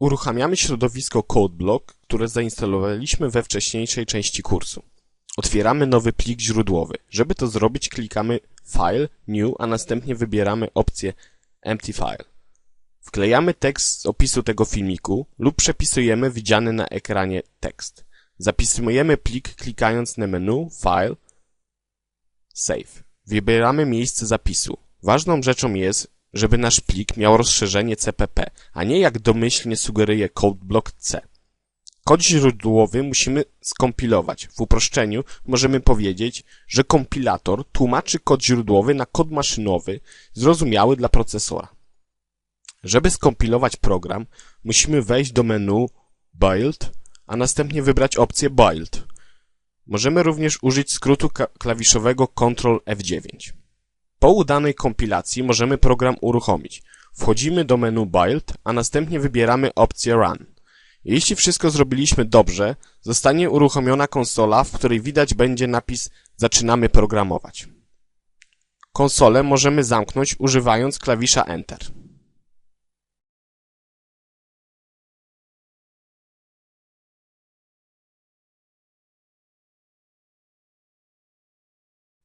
Uruchamiamy środowisko CodeBlock, które zainstalowaliśmy we wcześniejszej części kursu. Otwieramy nowy plik źródłowy. Żeby to zrobić klikamy File, New, a następnie wybieramy opcję Empty File. Wklejamy tekst z opisu tego filmiku lub przepisujemy widziany na ekranie tekst. Zapisujemy plik klikając na menu File, Save. Wybieramy miejsce zapisu. Ważną rzeczą jest, żeby nasz plik miał rozszerzenie CPP, a nie jak domyślnie sugeruje CodeBlock C. Kod źródłowy musimy skompilować. W uproszczeniu możemy powiedzieć, że kompilator tłumaczy kod źródłowy na kod maszynowy zrozumiały dla procesora. Żeby skompilować program, musimy wejść do menu Build, a następnie wybrać opcję Build. Możemy również użyć skrótu klawiszowego Ctrl F9. Po udanej kompilacji możemy program uruchomić. Wchodzimy do menu Build, a następnie wybieramy opcję Run. Jeśli wszystko zrobiliśmy dobrze, zostanie uruchomiona konsola, w której widać będzie napis Zaczynamy programować. Konsolę możemy zamknąć używając klawisza Enter.